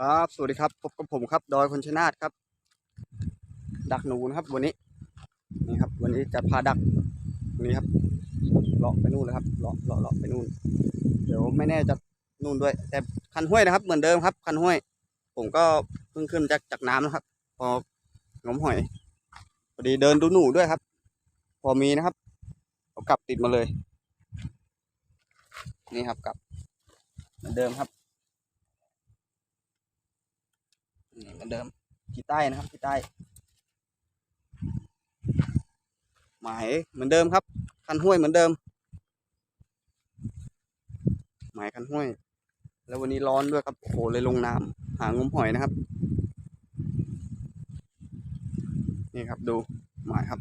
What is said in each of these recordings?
ครับสวัสดีครับพบกับผมครับ ดอยคนชนาทครับ ดักหนูนะครับ วันนี้นี่ครับ วันนี้จะพาดักนนี้ครับเลาะไปนู่นเลยครับเลาะเลาะเลาะไปนู่น เดี๋ยวไม่แน่จะนู่นด้วย แต่คันห้วยนะครับ เหมือนเดิมครับ คันห้วย ผมก็เพิ่งขึ้นจากจากน้ำนะครับ พองมหอยพอดีเดินดูหนูด้วยครับ พอมีนะครับเอากลับติดมาเลย นี่ครับกลับเหมือนเดิมครับ นี่ เหมือนเดิมที่ใต้นะครับที่ใต้หมายเหมือนเดิมครับคันห้วยเหมือนเดิม หมายคันห้วย แล้ววันนี้ร้อนด้วยครับโอ้โหเลยลงน้ำหางมหอยนะครับ นี่ครับดูหมายครับ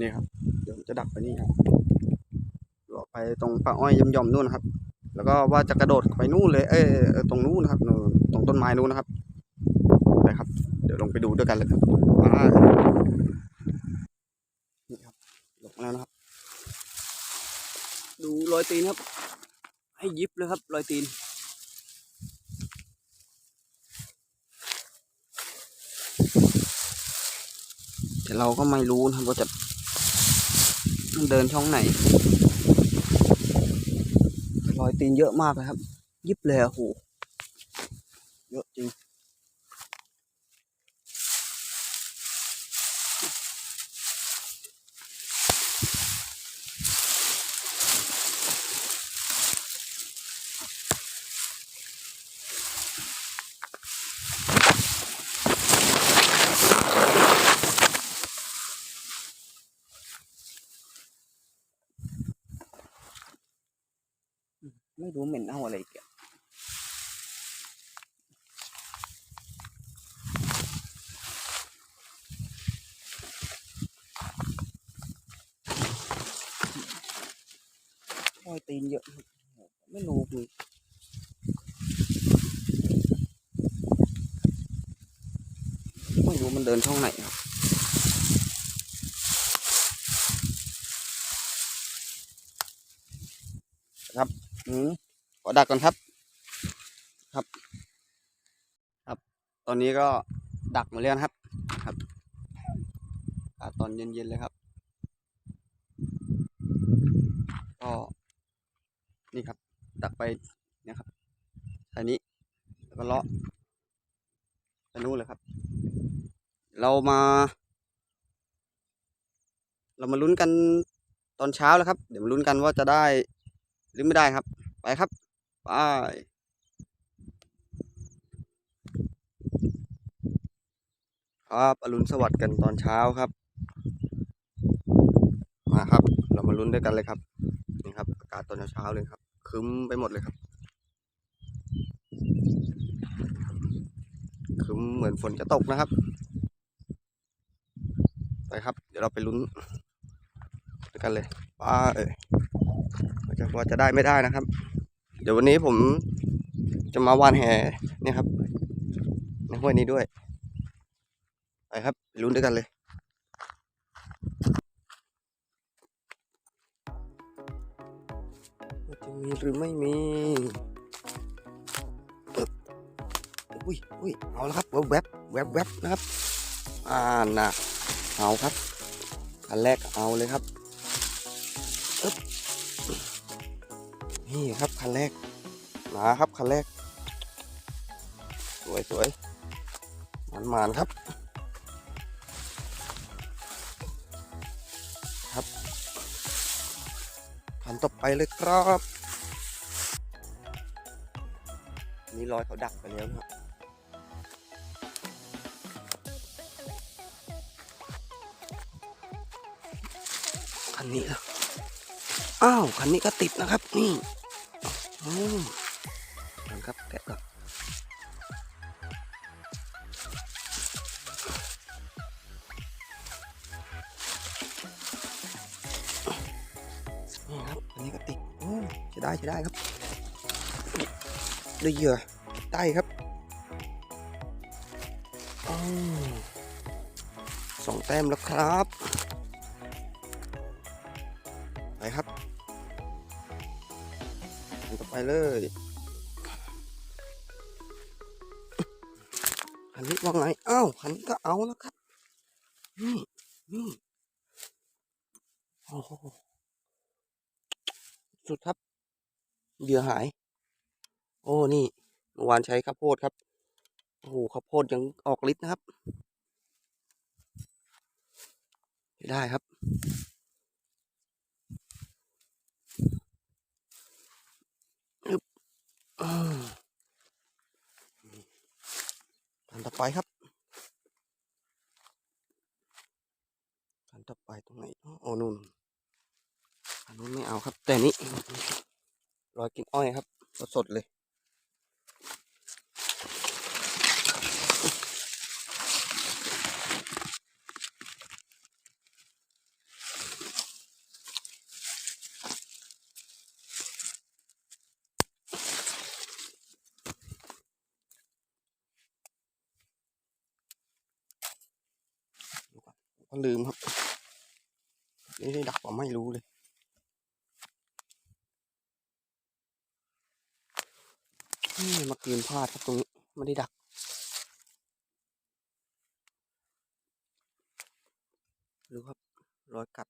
นี่ครับเดี๋ยวจะดักไปนี่ครับเลาะไปตรงป่าอ้อยย่อมๆนู่นนะครับ แล้วก็ว่าจะกระโดดไปนู่นเลย เอ้ยเอ่อตรงนู้นนะครับตรงต้นไม้นู้นนะครับไปครับ เดี๋ยวลงไปดูด้วยกันเลยครับมานี่ครับลงแล้วนะครับ ดูรอยตีนครับ ให้ยิบเลยครับรอยตีนแต่เราก็ไม่รู้นะครับว่าจะเดินช่องไหน รอยตีนเยอะมากเลยครับ ยิบเลยอะโห เยอะจริง ไม่รู้เหม็นเอาอะไรอีกอะรอยตีนเยอะ ไม่รู้คือไม่รู้มันเดินช่องไหนครับครับอืม อดักก่อนครับ ครับ ครับ ตอนนี้ก็ดักหมาแล้วครับ ครับตอนเย็นๆเลยครับ ก็นี่ครับ ดักไปเนี่ยครับอันนี้แล้วก็เลาะไปนู้นเลยครับ เรามา เรามาลุ้นกันตอนเช้าแล้วครับ เดี๋ยวมาลุ้นกันว่าจะได้หรือไม่ได้ครับ ไปครับ ไปครับอรุณสวัสดิ์กันตอนเช้าครับ มาครับ เรามาลุ้นด้วยกันเลยครับ นี่ครับอากาศตอนเช้าเลยครับ คึ้มไปหมดเลยครับ คึ้มเหมือนฝนจะตกนะครับ ไปครับ เดี๋ยวเราไปลุ้นด้วยกันเลยไปว่าจะว่าจะได้ไม่ได้นะครับ ดี๋ยววันนี้ผมจะมาวานแห่เนี่ยครับ ในห้วยนี้ด้วย ไปครับลุ้นด้วยกันเลยจะมีหรือไม่มีอุ้ยอุ้ยเอาแล้วครับแวบแวบแวบนะครับ อ่าน่ะเอาครับคันแรกเอาเลยครับ นี่ครับคันแรกมาครับคันแรก สวยสวยมันมานๆครับ ครับคันต่อไปเลยครับ นี่รอยเขาดักไปแล้วนะครับคันนี้ล่ะอ้าว คันนี้ก็ติดนะครับ นี่ อืมนั่นครับแกะก่อนนี่ครับอันนี้ก็ติดโอ้จะได้จะได้ครับด้วยเหยื่อใต้ครับอมสองแต้มแล้วครับ เลยคันนี้ว่าไงอ้าวคันนี้ก็เอาแล้วครับนี่นี่โอ้โหสุดครับเหยื่อหาย โอ้นี่เมื่อวานใช้ข้าวโพดครับโอ้โหข้าวโพดยังออกฤทธิ์นะครับได้ครับ อันต่อไปครับอันต่อไปตรงไหนโอ้นู่นอันนู้นไม่เอาครับ แต่นี้รอยกินอ้อยครับสดๆเลย ก็ ลืมครับนี่ได้ดักผมไม่รู้เลย นี่เมาคืนพลาดครับตรงนี้ไม่ได้ดัก ดูครับรอยกัด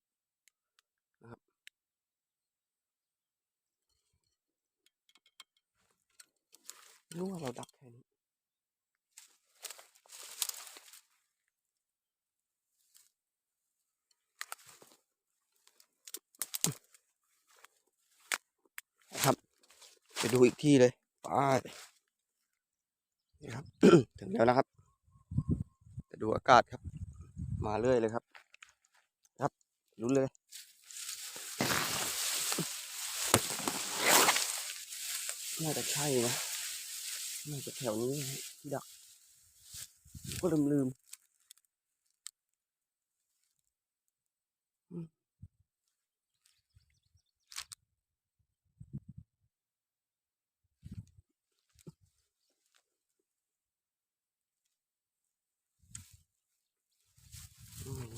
นะครับ รู้ว่าเราดักแค่นี้ นะครับ ไปดูอีกที่เลยไปนี่ครับ ถึงแล้วนะครับ จะดูอากาศครับ มาเรื่อยเลยครับ ครับรู้นเลยน่าจะใช่นะน่าจะแถวนี้ที่ดัก ก็ลืมลืมๆอืม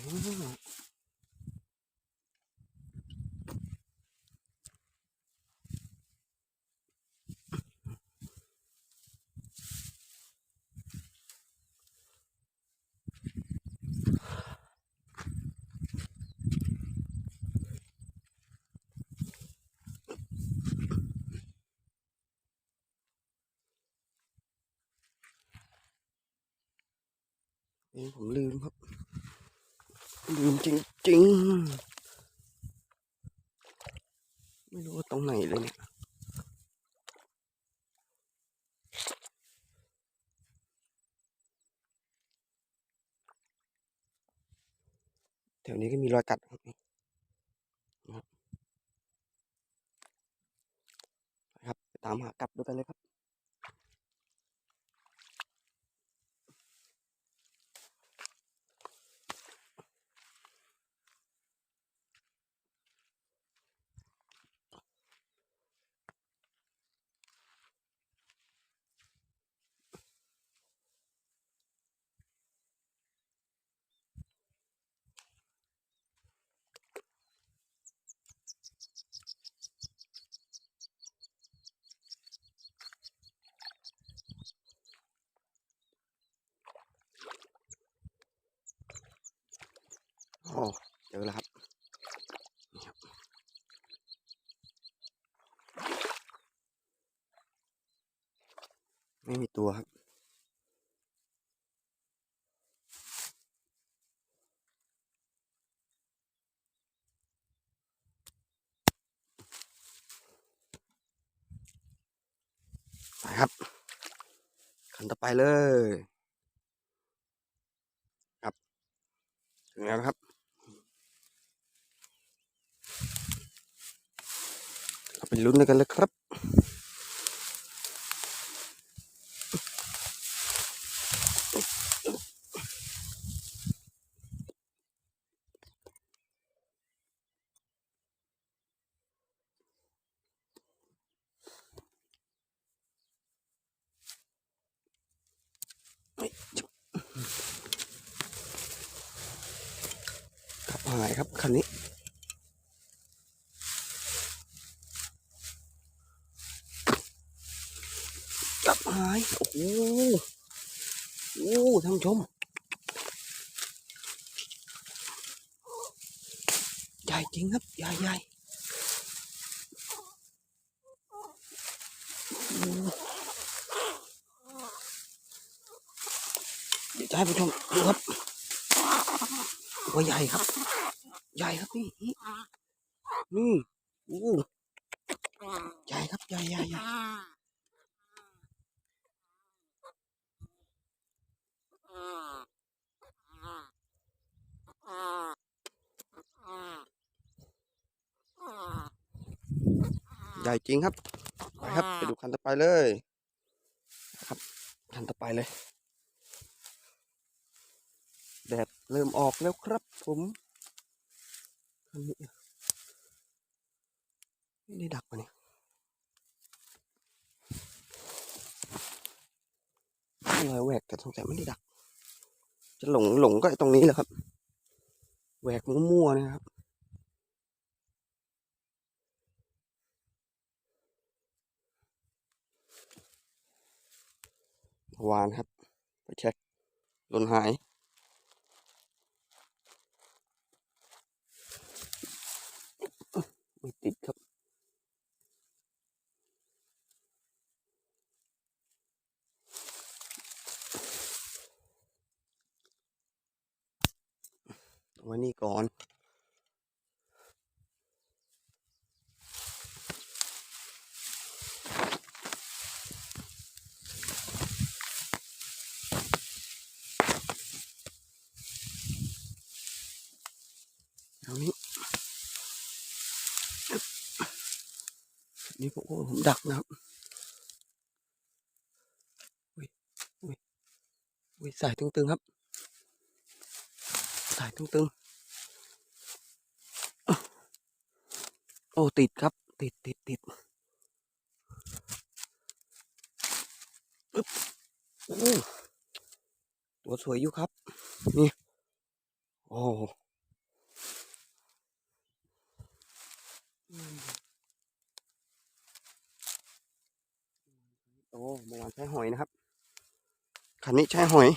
อืม เองผมลืมครับ ลืมจริงๆ ไม่รู้ว่าตรงไหนเลยเนี่ยแถวนี้ก็มีรอยกัดครับครับนะครับไปตามหากลับด้วยกันเลยครับ โอ้เจอแล้วครับนี่ครับ ไม่มีตัวครับ ไปครับขันต่อไปเลยครับถึงแล้วนะครับเราไปลุ้นกันเลยครับ หายครับคันนี้กับหาย โอ้โหโอ้ท่านผู้ชม ใหญ่จริงครับ ใหญ่ใหญ่เดี๋ยวจะให้ผู้ชมดูครับ ตัวใหญ่ครับ ใหญ่ครับนี่ นี่นี่โอ้ใหญ่ครับใหญ่ใหญ่ใหญ่ใหญ่จริงครับ ไปครับ ไปดูคันต่อไปเลย ครับ คันต่อไปเลย แดดเริ่มออกแล้วครับผมคันนี้ไม่ได้ดักปะเนี่ยอะไรแหวกแต่สงสัยไม่ได้ดัก จะหลงหลงก็ไอตรงนี้แหละครับ แหวกมั่วๆนะครับวานครับ ไปเช็คหล่นหาย ไม่ติดครับ วันนี้ก่อน เอานี้ นี่ผมดักนะครับอุ้ยอุ้ยอุ้ยสายตึงๆครับ สายตึงๆ โอ้ติดครับ ติดติดติดอึ๊บโอ้ตัวสวยอยู่ครับ นี่ โอ้มโอ้เมื่อวานใช้หอยนะครับ คันนี้ใช้หอย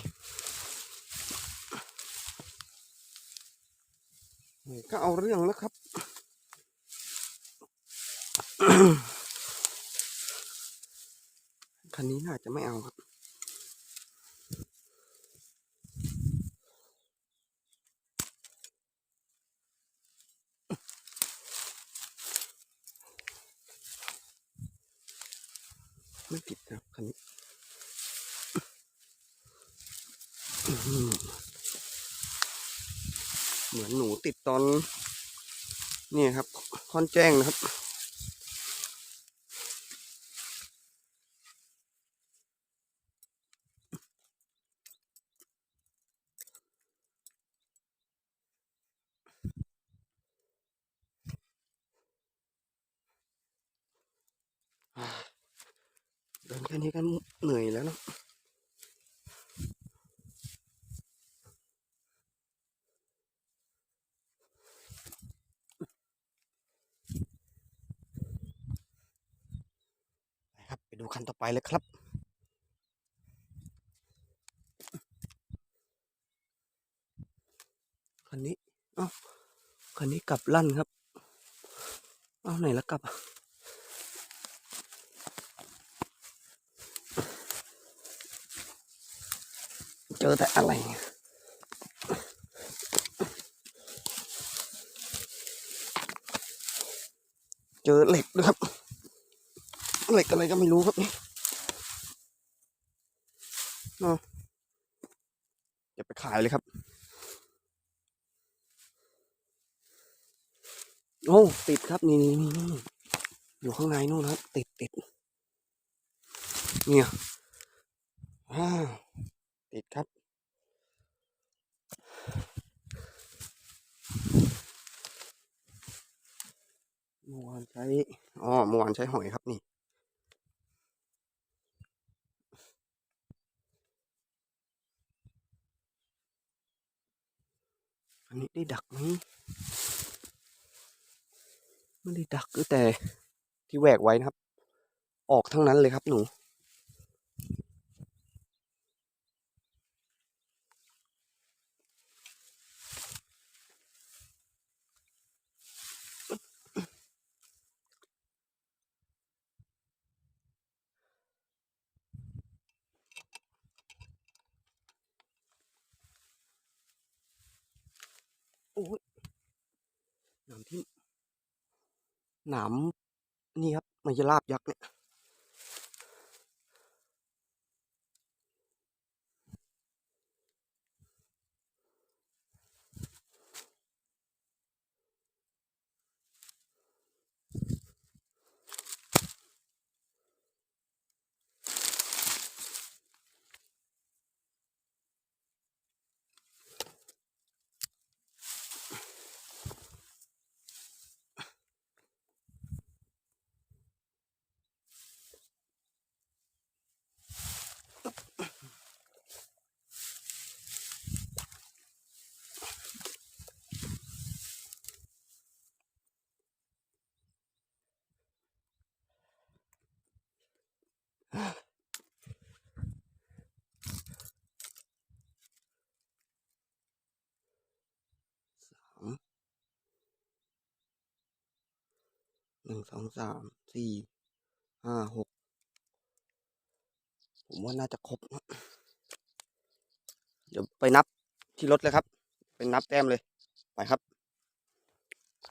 หอย ก็เอาเรื่องแล้วครับคันนี้น่าจะไม่เอาครับ ไม่ติดครับคันนี้อื้อหือ เหมือนหนูติดตอน นี่ครับค่อนแจ้งนะครับ เดินแค่นี้ก็เหนื่อยแล้วเนอะไปครับ ไปเลยครับ คันนี้ เอ้า คันนี้กลับลั่นครับ เอ้าไหนละกลับเจอแต่อะไรเจอเหล็กด้วยครับ เหล็กอะไรก็ไม่รู้ครับนี่ เนาะจะไปขายเลยครับ โอ้ ติดครับนี่นี่นี่นี่อยู่ข้างในนู่นครับ ติดติดเนี่ยอ้าวติดครับ เมื่อวานใช้ อ๋อ เมื่อวานใช้หอยครับนี่ อันนี้ได้ดักไหมไม่ได้ดักก็แต่ที่แหวกไว้นะครับ ออกทั้งนั้นเลยครับหนู หนามนี่ครับมันจะลาบยักษ์เนี่ย นึ่งสองสามสี่ห้าหกผมว่าน่าจะครบนะเดี๋ยวไปนับที่รถเลยครับ ไปนับแต้มเลย ไปครับ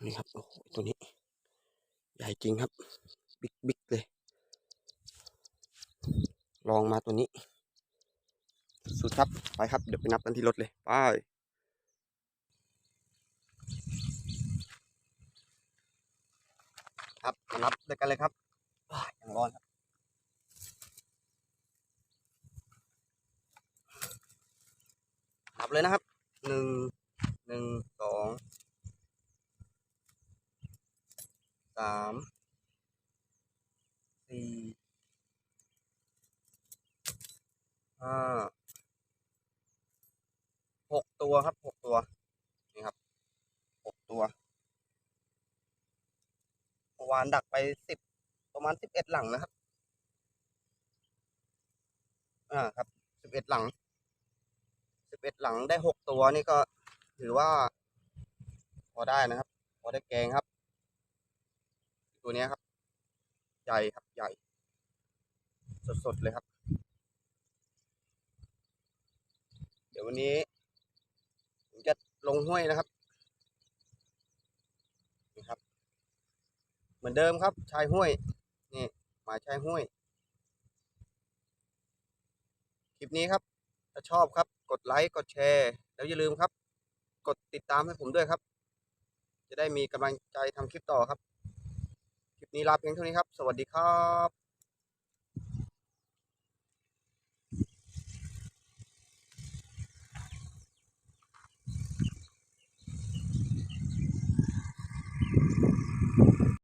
นี่ครับ โอ้โห ตัวนี้ ใหญ่จริงครับ บิ๊กบิ๊กเลย ลองมาตัวนี้ สุดครับ ไปครับ เดี๋ยวไปนับกันที่รถเลย ไป ครับมานับด้วยกันเลยครับอยยังร้อนครับนับเลยนะครับหนึ่งหนึ่งสองสามสี่ห้าหกตัวครับหกตัวนี่ครับหกตัว วานดักไปสิบประมาณสิบเอ็ดหลังนะครับ อ่าครับสิบเอ็ดหลังสิบเอ็ดหลังได้หกตัวนี่ก็ถือว่า พอได้นะครับ พอได้แกงครับ ตัวนี้ครับ ใหญ่ครับใหญ่ สดๆเลยครับ เดี๋ยววันนี้ผมจะลงห้วยนะครับนี่ครับ เหมือนเดิมครับชายห้วยนี่หมายชายห้วย คลิปนี้ครับถ้าชอบครับ กดไลค์กดแชร์ แล้วอย่าลืมครับ กดติดตามให้ผมด้วยครับ จะได้มีกำลังใจทำคลิปต่อครับ คลิปนี้ลาเพียงเท่านี้ครับ สวัสดีครับ